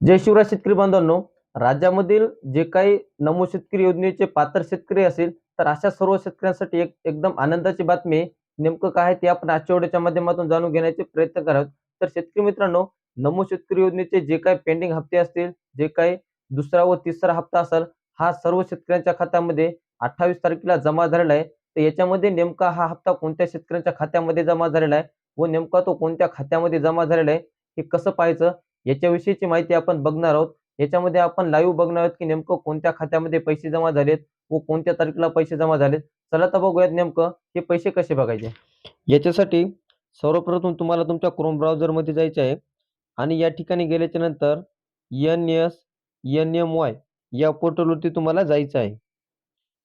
जय शिवराज शेतकरी बांधवांनो राज्यामधील जे काही नमो शेतकरी योजनेचे पात्र शेतकरी असेल तर अशा सर्व शेतकऱ्यांसाठी एक एकदम आनंदाची बातमी नेमकं काय आहे ते आपण आजच्या व्हिडिओच्या माध्यमातून जाणून घेण्याचे प्रयत्न करावेत तर शेतकरी मित्रांनो नमो शेतकरी योजनेचे जे काही पेंडिंग हप्ते असतील जे काही दुसरा व तिसरा हप्ता असेल हा सर्व शेतकऱ्यांच्या खात्यामध्ये अठ्ठावीस तारखेला जमा झालेला आहे. तर याच्यामध्ये नेमका हा हप्ता कोणत्या शेतकऱ्यांच्या खात्यामध्ये जमा झालेला आहे व नेमका तो कोणत्या खात्यामध्ये जमा झालेला आहे हे कसं पाहायचं? याच्याविषयीची माहिती आपण बघणार आहोत. याच्यामध्ये आपण लाईव्ह बघणार आहोत की नेमकं कोणत्या खात्यामध्ये पैसे जमा झालेत व कोणत्या तारखेला पैसे जमा झालेत. चला तर बघूयात नेमकं हे पैसे कसे बघायचे. याच्यासाठी सर्वप्रथम तुम्हाला तुमच्या क्रोम ब्राउझरमध्ये जायचे आहे आणि या ठिकाणी गेल्याच्यानंतर N S N M Y या पोर्टलवरती तुम्हाला जायचं आहे.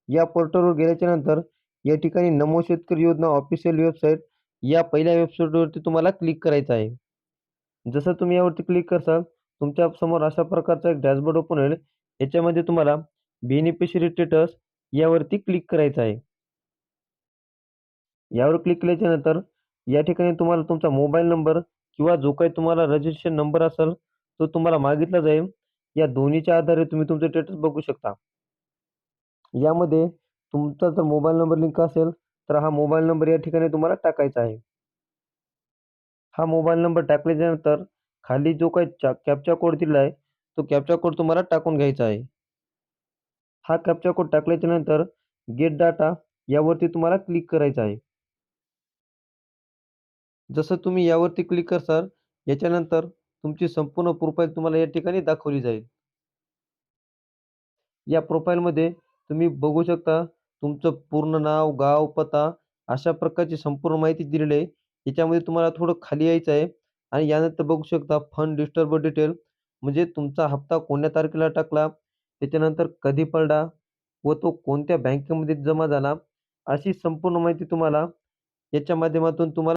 या पोर्टलवर गेल्याच्यानंतर या ठिकाणी नमो शेतकरी योजना ऑफिशियल वेबसाईट या पहिल्या वेबसाईटवरती तुम्हाला क्लिक करायचं आहे. जसं तुम्ही यावरती क्लिक करसाल तुमच्यासमोर अशा प्रकारचा एक डॅशबोर्ड ओपन होईल. याच्यामध्ये तुम्हाला बेनिफिशरी स्टेटस यावरती क्लिक करायचं आहे. यावर क्लिक केल्याच्यानंतर या ठिकाणी तुम्हाला तुमचा मोबाईल नंबर किंवा जो काही तुम्हाला रजिस्ट्रेशन नंबर असेल तो तुम्हाला मागितला जाईल. या दोन्हीच्या आधारे तुम्ही तुमचे स्टेटस बघू शकता. यामध्ये तुमचा जर मोबाईल नंबर लिंक असेल तर हा मोबाईल नंबर या ठिकाणी तुम्हाला टाकायचा आहे. हा मोबाईल नंबर टाकल्याच्यानंतर खाली जो काही कॅप्चा कोड दिला आहे तो कॅप्चा कोड तुम्हाला टाकून घ्यायचा आहे. हा कॅप्चा कोड टाकल्याच्या नंतर गेट डाटा यावरती तुम्हाला क्लिक करायचं आहे. जसं तुम्ही यावरती क्लिक करसाल याच्यानंतर तुमची संपूर्ण प्रोफाईल तुम्हाला या ठिकाणी दाखवली जाईल. या प्रोफाईलमध्ये तुम्ही बघू शकता तुमचं पूर्ण नाव गाव पत्ता अशा प्रकारची संपूर्ण माहिती दिलेली आहे. याच्यामध्ये तुम्हाला थोडं खाली यायचं आहे. आणि यानंतर बघू शकता फंड डिस्टर्ब डिटेल म्हणजे तुमचा हप्ता कोणत्या तारखेला टाकला? त्याच्यानंतर कधी पडला? व तो कोणत्या बँकेमध्ये जमा झाला? अशी संपूर्ण माहिती तुम्हाला याच्या माध्यमातून तुम्हाला